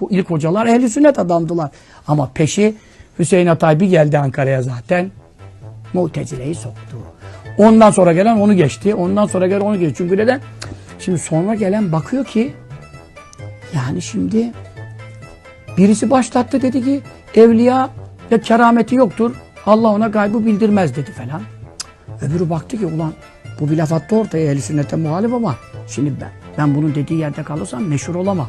Bu ilk hocalar ehli sünnet adamdılar. Ama peşi Hüseyin Atay bir geldi Ankara'ya zaten. Mutezile'yi soktu. Ondan sonra gelen onu geçti. Ondan sonra gelen onu geçti. Çünkü neden? Şimdi sonra gelen bakıyor ki yani şimdi birisi başlattı dedi ki evliya ya kerameti yoktur. Allah ona gaybı bildirmez dedi falan. Öbürü baktı ki ulan bu bir laf attı ortaya ehl sünnete muhalif ama şimdi ben, ben bunun dediği yerde kalırsam meşhur olamam.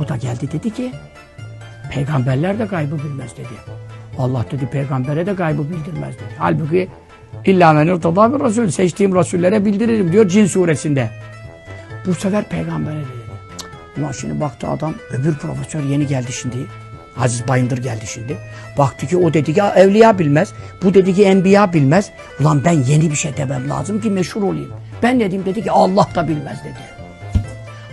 O da geldi dedi ki peygamberler de gaybı bilmez dedi. Allah dedi peygambere de gaybı bildirmez dedi. Halbuki illa men irtada bir rasul seçtiğim rasullere bildiririm diyor Cin suresinde. Bu sefer peygambere dedi. Ulan şimdi baktı adam öbür profesör yeni geldi şimdi. Aziz Bayındır geldi şimdi. Baktı ki o dedi ki evliya bilmez. Bu dedi ki enbiya bilmez. Ulan ben yeni bir şey demem lazım ki meşhur olayım. Ben dedim dedi ki Allah da bilmez dedi.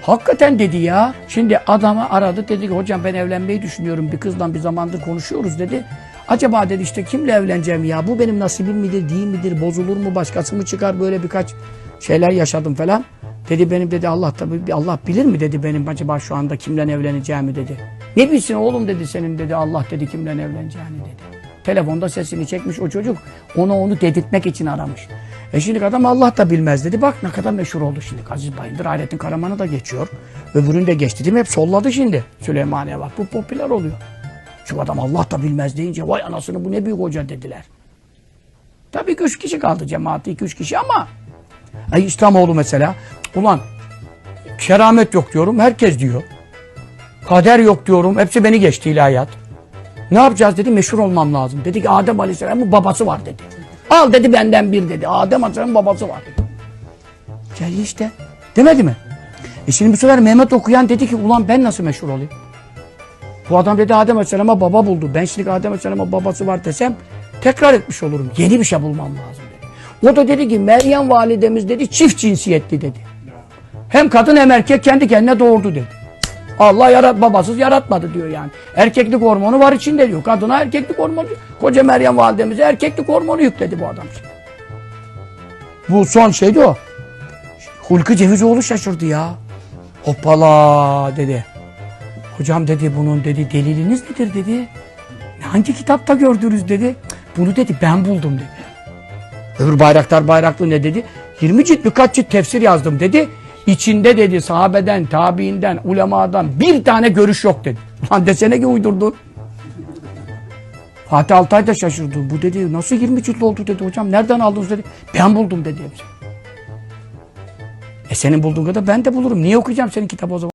Hakikaten dedi ya. Şimdi adamı aradı dedi ki hocam ben evlenmeyi düşünüyorum. Bir kızla bir zamandır konuşuyoruz dedi. Acaba dedi işte kimle evleneceğim ya? Bu benim nasibim midir, değil midir, bozulur mu, başkası mı çıkar? Böyle birkaç şeyler yaşadım falan. Dedi benim dedi Allah tabi Allah bilir mi dedi benim acaba şu anda kimle evleneceğimi dedi. Ne bilsin oğlum dedi senin dedi Allah dedi kimle evleneceğini dedi. Telefonda sesini çekmiş o çocuk. Ona onu dedirtmek için aramış. E şimdi adam Allah da bilmez dedi. Bak ne kadar meşhur oldu şimdi. Aziz Bayındır Hayrettin Karaman'ı da geçiyor. Öbürünü de geçti değil mi? Hep solladı şimdi. Süleymaniye bak bu popüler oluyor. Çünkü adam Allah da bilmez deyince vay anasını bu ne büyük hoca dediler. Tabii 2-3 kişi kaldı cemaati 2-3 kişi ama Ay İslamoğlu mesela ulan keramet yok diyorum herkes diyor. Kader yok diyorum hepsi beni geçti ilahiyat. Ne yapacağız dedi meşhur olmam lazım. Dedi ki Adem Aleyhisselam'ın babası var dedi. Al dedi benden bir dedi. Adem Aleyhisselam'ın babası var dedi. İşte. Demedi mi? E şimdi bu sefer Mehmet okuyan dedi ki ulan ben nasıl meşhur olayım? Bu adam dedi Adem Aleyhisselam'a baba buldu. Ben şimdi Adem Aleyhisselam'a babası var desem tekrar etmiş olurum. Yeni bir şey bulmam lazım dedi. O da dedi ki Meryem validemiz dedi çift cinsiyetli dedi. Hem kadın hem erkek kendi kendine doğurdu dedi. Allah yarat babasız yaratmadı diyor yani. Erkeklik hormonu var içinde diyor. Kadına erkeklik hormonu. Koca Meryem validemize erkeklik hormonu yükledi bu adam. Bu son şeydi o. Hulki Cevizoğlu şaşırdı ya. Hoppala dedi. Hocam dedi bunun dedi deliliniz nedir dedi. Hangi kitapta gördünüz dedi. Bunu dedi ben buldum dedi. Öbür Bayraktar Bayraklı ne dedi? 20 cilt birkaç cilt tefsir yazdım dedi. İçinde dedi sahabeden, tabiinden, ulemadan bir tane görüş yok dedi. Lan desene ki uydurdun. Fatih Altay da şaşırdı. Bu dedi nasıl 20 cilt oldu dedi hocam. Nereden aldınız dedi. Ben buldum dedi hepsi. E senin bulduğun kadar ben de bulurum. Niye okuyacağım senin kitabı o zaman?